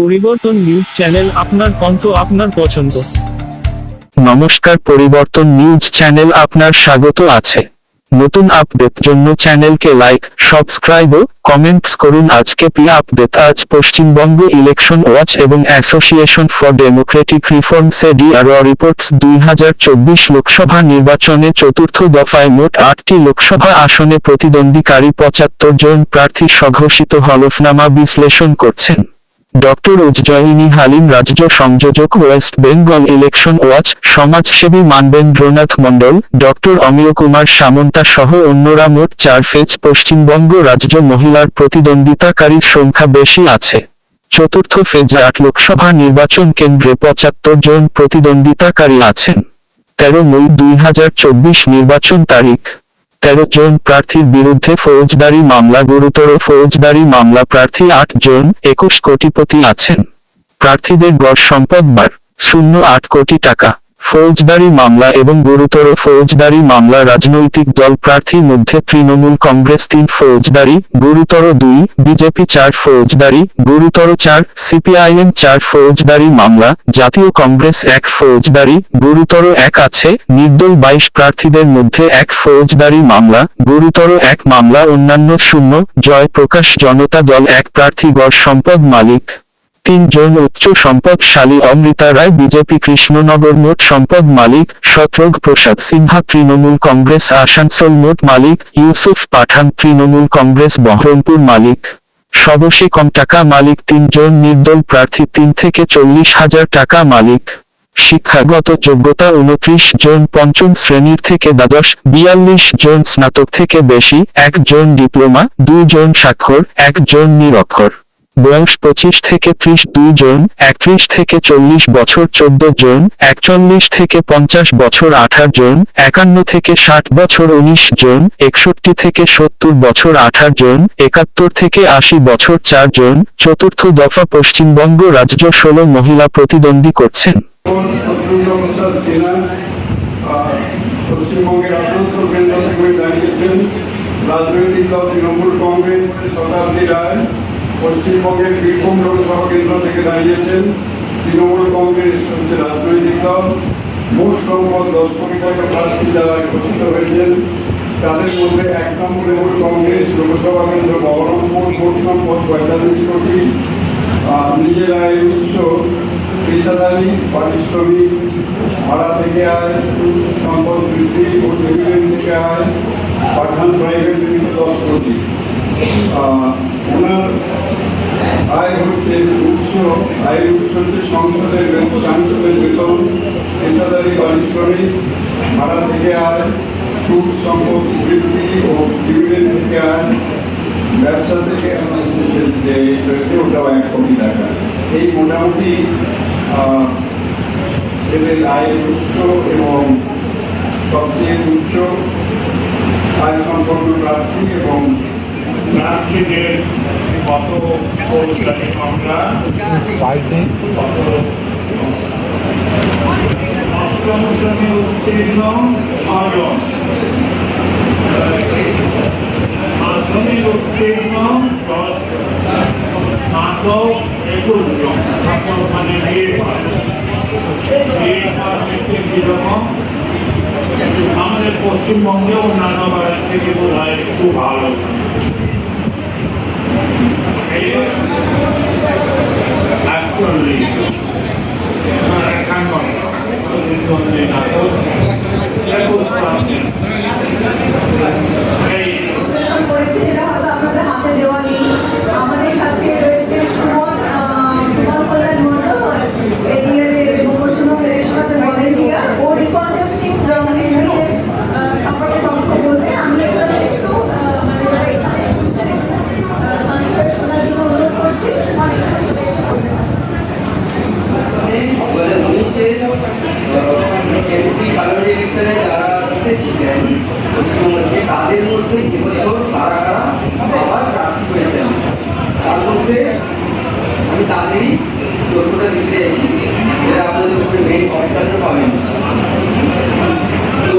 পরিবর্তন news channel আপনার কণ্ঠ আপনার পছন্দ। নমস্কার, পরিবর্তন নিউজ চ্যানেল আপনার স্বাগত আছে। নতুন আপডেট জন্য চ্যানেলকে লাইক, সাবস্ক্রাইব ও কমেন্টস করুন। আজকে পি আপডেট? আজ পশ্চিমবঙ্গ ইলেকশন ওয়াচ এবং association for democratic reforms A DRO reports. দুই হাজার চব্বিশ লোকসভা নির্বাচনে চতুর্থ দফায় মোট আটটি লোকসভা আসনে প্রতিদ্বন্দ্বীকারী পঁচাত্তর জন প্রার্থী স্বঘোষিত হলফনামা বিশ্লেষণ করছেন। ডক্টর উজ্জয়িনী হালিম রাজ্য সংযোজক ওয়েস্ট বেঙ্গল ইলেকশন ওয়াচ, সমাজসেবী মানবেন্দ্রনাথ মণ্ডল, ডক্টর অমিয় কুমার সামন্তা সহ অন্যরা মোট চার ফেজ পশ্চিমবঙ্গ রাজ্য মহিলার প্রতিদ্বন্দ্বিতাকারীর সংখ্যা বেশি আছে। চতুর্থ ফেজে আট লোকসভা নির্বাচন কেন্দ্রে পঁচাত্তর জন প্রতিদ্বন্দ্বিতাকারী আছেন। তেরো মই দুই হাজার চব্বিশ নির্বাচন তারিখ। তেরো জন প্রার্থীর বিরুদ্ধে ফৌজদারি মামলা, গুরুতর ফৌজদারি মামলা প্রার্থী আট জন, একুশ কোটিপতি আছেন। প্রার্থীদের গড় সম্পদ বার, শূন্য আট কোটি টাকা। ফৌজদারি মামলা এবং গুরুতর ফৌজদারি মামলা রাজনৈতিক দল প্রার্থীর মধ্যে তৃণমূল কংগ্রেস তিন ফৌজদারি, গুরুতর দুই, বিজেপি চার ফৌজদারি, গুরুতর চার, সিপিআইএম চার ফৌজদারি মামলা, জাতীয় কংগ্রেস এক ফৌজদারি, গুরুতর এক আছে, নির্দল বাইশ প্রার্থীদের মধ্যে এক ফৌজদারি মামলা, গুরুতর এক মামলা, অন্যান্য শূন্য, জয় প্রকাশ জনতা দল এক প্রার্থী গড় সম্পদ মালিক। তিনজন উচ্চ সম্পদশালী অমৃতা রায়, বিজেপি কৃষ্ণনগর মোট সম্পদ মালিক শত্রুঘ প্রসাদ সিনহা, তৃণমূল কংগ্রেস, আসানসোল মোট মালিক, ইউসুফ পাঠান, তৃণমূল কংগ্রেস, বহরমপুর মালিক। সবসে কম টাকা মালিক তিনজন নির্দল প্রার্থী, তিন থেকে চল্লিশ হাজার টাকা মালিক। শিক্ষাগত যোগ্যতা উনত্রিশ জন, পঞ্চম শ্রেণির থেকে দ্বাদশ, বিয়াল্লিশ জন স্নাতক থেকে বেশি একজন ডিপ্লোমা দুইজন স্বাক্ষর একজন নিরক্ষর। বয়স পঁচিশ থেকে ত্রিশ দুই জন, একত্রিশ থেকে চল্লিশ বছর চোদ্দ জন, একচল্লিশ থেকে পঞ্চাশ বছর আঠারো জন, একান্ন থেকে ষাট বছর উনিশ জন, একষট্টি থেকে সত্তর বছর আঠারো জন, একাত্তর থেকে আশি বছর চার জন, চতুর্থ দফা পশ্চিমবঙ্গ রাজ্য ষোলো মহিলা প্রতিদ্বন্দ্বী করছেন। পশ্চিমবঙ্গের আসানসোল কেন্দ্র থেকে দাঁড়িয়েছেন রাজনৈতিক দল তৃণমূল কংগ্রেস শতাব্দী রায় পশ্চিমবঙ্গের বীরভূম লোকসভা কেন্দ্র থেকে দাঁড়িয়েছেন। তৃণমূল কংগ্রেস হচ্ছে রাজনৈতিক দল। মোট সংখ্যক দশ কোটি টাকা প্রার্থী যারা ঘোষিত হয়েছেন। তাদের মধ্যে এক নম্বর তৃণমূল কংগ্রেস লোকসভা কেন্দ্র বহরমপুর। মোট সম্পদ পঁয়তাল্লিশ কোটি। নিজের আয়ের উৎস পেশাদারি পারিশ্রমিক, ভাড়া থেকে আয় সম্পদ বৃদ্ধি ও ডিভিডেন্ড থেকে আয়, পাঠান প্রাইভেট দুশো দশ কোটি। ওনার আয় হচ্ছে উৎস, আয়ের উৎস হচ্ছে সংসদের সাংসদের বেতন, পেশাদারি পারিশ্রমিক ভাড়া থেকে আয় সুদ সম্পদ, বৃদ্ধি ও ডিভিডেন্ড থেকে আয়। ব্যবসা থেকে যে রয়েছে, ওটাও এক কোটি টাকা। এই মোটামুটি এদের আয়ের উৎস এবং সবচেয়ে উচ্চ আয় সম্পন্ন প্রার্থী এবং প্রার্থীদের কত কর্মচারী কত? অষ্টম শ্রেণি উত্তীর্ণ ছজন মাধ্যমিক উত্তীর্ণ দশ স্নাতক একুশ জন। সকল মানে বিএ পাস। বিএ পাস একটি কীরকম আমাদের পশ্চিমবঙ্গে অন্যান্য বাড়ির থেকে বোধ হয় একটু ভালো। একচল্লিশ একান্ন একুশ পার্সেন্ট এই বিশ্লেষণ করেছি যেটা হয়তো আপনাদের হাতে দেওয়া নেই আমাদের সাথে রয়েছে সুমন আহ, সুমন কল্যাণ মণ্ডল এডিআর এবং পশ্চিমবঙ্গ ইলেকশন ভলেন্টিয়ার ও রিকন্টেস্টিং এমপিদের সম্পর্কে তথ্য বলতে আমি আপনাদের একটু আহ, মানে যারা এখানে শুনছেন একটু আহ, শান্ত হয়ে শোনার জন্য অনুরোধ করছি সুমন এখানে চলে এসে বলবেন। দু হাজার উনিশে এমপি কালার ইলেকশনে যারা জিতেছিলেন পশ্চিমবঙ্গে তাদের মধ্যে এবছর কারা কারা আবার প্রার্থী হয়েছেন তার মধ্যে আমি তাদেরই তথ্যটা দিতে চাইছি যেটা আপনাদের উপরে মেন কম্পিউটারে পাবেন তো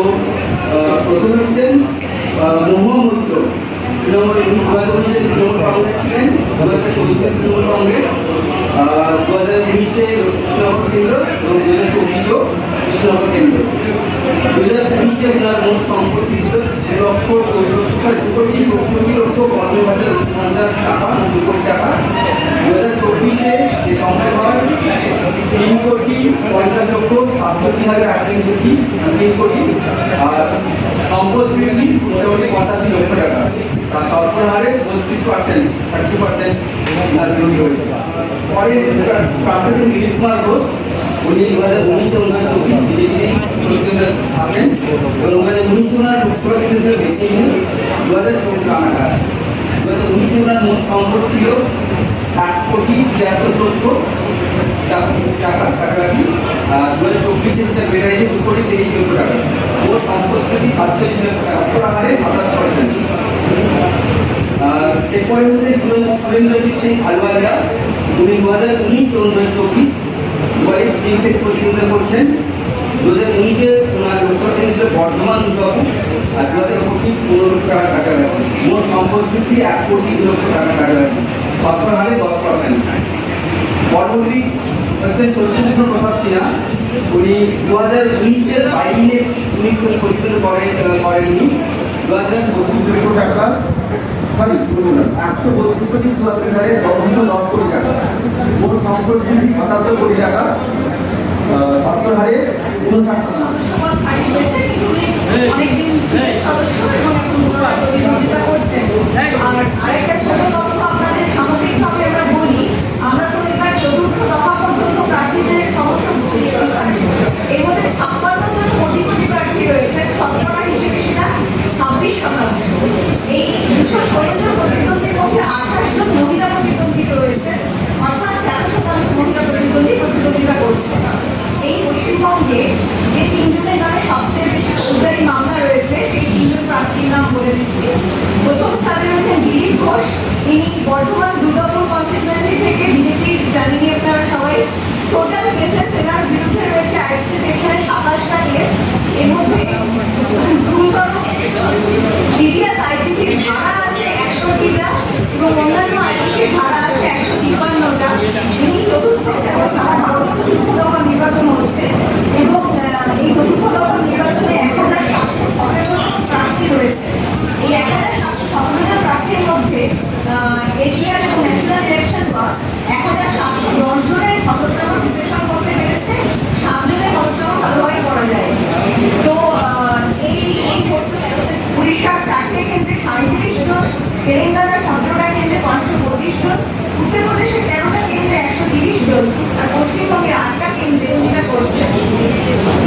আহ, প্রথমে হচ্ছেন আহ, মহুয়া মৈত্র তৃণমূল দু হাজার উনিশে তৃণমূল কংগ্রেস ছিলেন দু হাজার চৌদ্দে তৃণমূল কংগ্রেস দু হাজার উনিশে কৃষ্ণনগর কেন্দ্র এবং দু হাজার চব্বিশেও কৃষ্ণনগর কেন্দ্র দু হাজার উনিশে ওনার মোট সম্পত্তি ছিল দু লক্ষ চৌষট্টি sorry, দু কোটি চৌষট্টি লক্ষ পনেরো হাজার পঞ্চাশ টাকা দু কোটি টাকা দু হাজার চব্বিশে যে সম্পদ হয় তিন কোটি পঞ্চাশ লক্ষ সাতষট্টি হাজার আটত্রিশ তিন কোটি আর সম্পদ বৃদ্ধি মোটামুটি পঁচাশি লক্ষ টাকা আর শতকরা হারে বত্রিশ পার্সেন্ট থার্টি পার্সেন্ট বৃদ্ধি হয়েছে পরে প্রার্থী দিলীপ কুমার ঘোষ উনি দু হাজার উনিশে হাজার চব্বিশ থাকেন এবং দু হাজার উনিশে ওনার লোকসভা কেন্দ্র হিসেবে বেছে দু হাজার চব্বিশ রানাঘাট দু হাজার উনিশে ওনার মোট সম্পদ ছিল এক কোটি ছিয়াত্তর লক্ষ টাকা কাছাকাছি। দু হাজার চব্বিশে যেটা বেড়েছে দু কোটি তেইশ লক্ষ টাকা। ওর সম্পদ প্রতি সাতচল্লিশ লক্ষ টাকা। পুরো হারে সাতাশ পার্সেন্ট আর এরপরে হচ্ছে সুরেন্দ্রজিৎ সিং আলওয়ালিয়া উনি দু হাজার উনিশ চব্বিশ। উভয় থেকে প্রতিযোগিতা করছেন। দু হাজার উনিশে ওনার লোকসভা কেন্দ্র বর্ধমান দুর্গাপুর আর দু হাজার কোটি পনেরো লক্ষ টাকার কাছাকাছি। মোট সম্পদ এক কোটি দু লক্ষ টাকার কাছাকাছি। শতকরা হারে দশ পার্সেন্ট পরবর্তী হচ্ছে সত্যজিৎ প্রসাদ সিনহা। উনি দু হাজার উনিশের বাইরে উনি কোনো প্রতিযোগিতা করেন করেননি। দু হাজার বত্রিশ লক্ষ টাকা? সরি একশো বত্রিশ কোটি চুয়াত্তর হাজারে নশো দশ কোটি টাকা। মোট সম্পদ বৃদ্ধি সাতাত্তর কোটি টাকা। সত্তর হারে উনষাট অনেকদিন সদস্য এবং এখন আরেকটা ছোট তথ্য আপনাদের সামগ্রিকভাবে আমরা বলি আমরা তো এবার চতুর্থ দফা পর্যন্ত প্রার্থীদের সমস্ত ভূমিকা আছে এর মধ্যে ছাপ্পান্ন জন কোটি কোটি প্রার্থী রয়েছেন শতকরা হিসেবে সেটা ছাব্বিশ শতাংশ এই দুশো ষোলো জন প্রতিদ্বন্দ্বীর মধ্যে আঠাশ জন মহিলা প্রতিদ্বন্দ্বী রয়েছেন অর্থাৎ তেরো শতাংশ মহিলা প্রতিযোগিতা করছে। এই পশ্চিমবঙ্গে যে তিনজনের নামে সবচেয়ে বেশি ফৌজদারি মামলা রয়েছে, সেই তিনজন প্রার্থীর নাম বলে দিচ্ছি। প্রথম স্থানে রয়েছেন দিলীপ ঘোষ। তিনি বর্ধমান দুর্গাপুর কনস্টিটুয়েন্সি থেকে বিজেপির জানিয়ে আপনারা সবাই। টোটাল কেসের এনার বিরুদ্ধে রয়েছে আইসি সেকশনে সাতাশটা কেস এর মধ্যে গুরুতর সিরিয়াস আইপিসির ধারা আছে একশোটিটা এবং অন্যান্য আইপিসির ধারা আছে একশো তিপ্পান্নটা ইনি চতুর্থ সারা ভারতে চতুর্থ দফা নির্বাচন হচ্ছে এবং আহ, এই চতুর্থ দফা নির্বাচনে এক হাজার সাতশো সতেরো জন প্রার্থী রয়েছে এই এক হাজার সাতশো সতেরো জন প্রার্থীর মধ্যে এশিয়ার এবং ন্যাশনাল ইলেকশন পাস এক হাজার সাতশো দশ জনের ভোটনামা বিশ্লেষণ করতে পেরেছে সাতজনের ভোটনামা ভালোভাবে করা যায় তো আহ, এই এই ভোট উড়িষ্যার চারটে কেন্দ্রে সাঁত্রিশ জন তেলেঙ্গানার সতেরোটা কেন্দ্রে পাঁচশো পঁচিশ জন উত্তরপ্রদেশের তেরোটা কেন্দ্রে একশো তিরিশ জন আর পশ্চিমবঙ্গের আটটা কেন্দ্রে যেটা করছে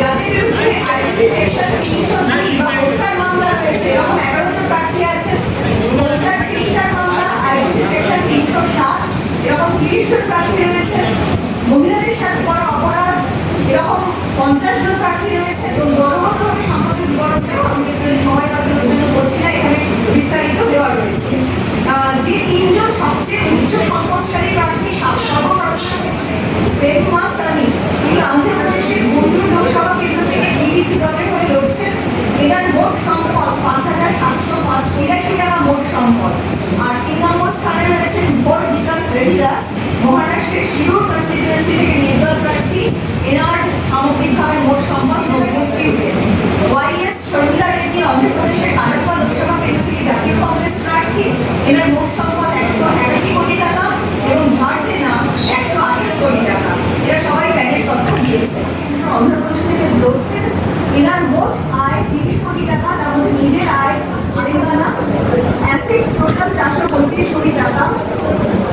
যাদের বিরুদ্ধে আইসি সেকশন তিনশো দুই বা হত্যার মামলা রয়েছে এরকম এগারো জন প্রার্থী আছেন হত্যার চেষ্টার মামলা আইসি সেকশন তিনশো সাত এরকম তিরিশ জন প্রার্থী রয়েছেন মহিলাদের সাথে করা অপরাধ এরকম পঞ্চাশ জন প্রার্থী রয়েছে, এবং দলগতভাবে সামাজিক বিবরণটাও সময় বাঁচানোর জন্য করছি বিস্তারিত দেওয়া রয়েছে। যে তিনজন সবচেয়ে উচ্চ সম্পদশালী প্রার্থী ক্ষেত্রে বেগমা সানি তিনি অন্ধ্রপ্রদেশের গুন্টুর লোকসভা কেন্দ্র থেকে টিডিপি দলের হয়ে লড়ছেন এনার মোট সম্পদ পাঁচ হাজার সাতশো পাঁচ বিরাশি টাকা মোট সম্পদ আর তিন নম্বর স্থানে রয়েছেন ভোট বিকাশ রেডি দাস মহারাষ্ট্রের শিরুর কনস্টিটুয়েন্সি থেকে নির্দল প্রার্থী এনার সামগ্রিকভাবে মোট সম্পদ নব্বই ওয়াইএস শর্মিলা রেড্ডি অন্ধ্রপ্রদেশের কানাডা লোকসভা কেন্দ্র থেকে জাতীয় কংগ্রেস প্রার্থী এনার মোট সম্পদ একশো একাশি কোটি টাকা এবং ভারতে নাম একশো আঠাশ কোটি টাকা এরা সবাই ব্যাংকের তথ্য দিয়েছে অন্ধ্রপ্রদেশ থেকে লড়ছেন এনার মোট আয় তিরিশ কোটি টাকা তার মধ্যে নিজের আয় তেলেঙ্গানা অ্যাসেট টোটাল চারশো পঁয়ত্রিশ কোটি টাকা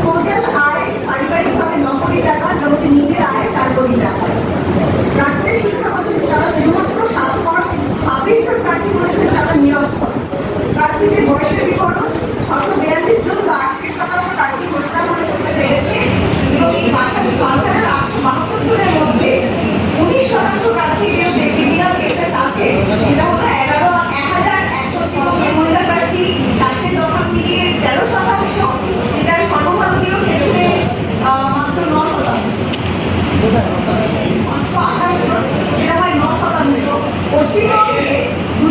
টোটাল আয় পারিবারিকভাবে ন কোটি টাকা তার মধ্যে নিজের আয় চার কোটি টাকা প্রার্থীদের শিক্ষা হচ্ছে তারা শুধুমাত্র স্বাক্ষর ছাব্বিশ জন প্রার্থী করেছেন তারা নিরক্ষর প্রার্থীদের বয়সের বিবরণ ছশো বিয়াল্লিশ জন বা আটত্রিশ শতাংশ প্রার্থী ঘোষণা করে চলতে পেরেছে এবং এই পাঁচ হাজার আটশো বাহাত্তর জনের মধ্যে উনিশ শতাংশ প্রার্থীর বিরুদ্ধে ক্রিমিনাল কেসেস আছে সেটা হলো এগারো এক হাজার একশো ছিয়ানব্বই মহিলা প্রার্থী চারটে দফা মিলিয়ে তেরো শতাংশ এটা সর্বভারতীয় ক্ষেত্রে আহ, মাত্র ন শতাংশ পাঁচশো আঠাশ জন সেটা হয় ন শতাংশ পশ্চিমবঙ্গে